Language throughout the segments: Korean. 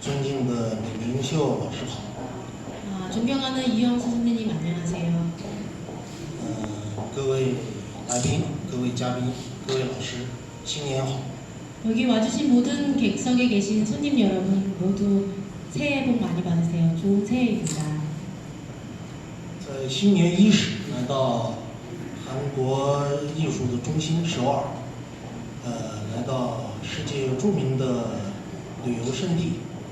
尊敬的李明秀老师好， 아, 존경하는 이영수 선생님 안녕하세요. 呃，各位来宾、各位嘉宾、各位老师，新年好！ 여기 와주신 모든 객석에 계신 손님 여러분 모두 새해 복 많이 받으세요. 좋은 새해입니다. 在新年伊始来到韩国艺术的中心首尔，呃，来到世界著名的旅游胜地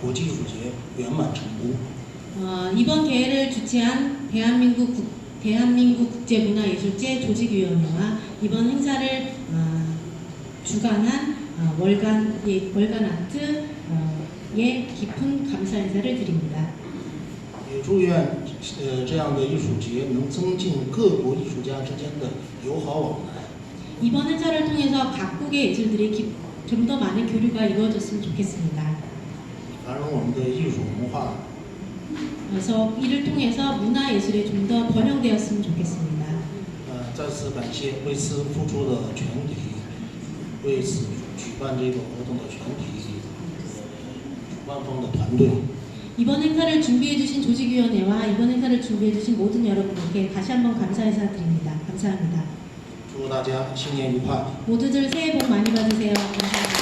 国际艺术节圆满成功。 어, 이번 대회를 주최한 대한민국 국, 대한민국 국제문화예술제 조직위원회와 이번 행사를 어, 주관한 어, 월간 예, 월간 아트에 깊은 감사 인사를 드립니다. 也祝愿呃这样的艺术节能增进各国艺术家之间的友好往来， 이번 행사를 통해서 각국의 예술들이 좀 더 많은 교류가 이루어졌으면 좋겠습니다. 繁荣我们的艺术文化。 그래서 이를 통해서 문화 예술이 좀 더 번영되었으면 좋겠습니다. 呃，再次感谢为此付出的全体，为此举办这个活动的全体呃主办方的团队。 이번 행사를 준비해 주신 조직위원회와 이번 행사를 준비해 주신 모든 여러분들께 다시 한번 감사 인사드립니다. 감사합니다. 祝大家新年愉快！ 모두들 새해 복 많이 받으세요. 감사합니다.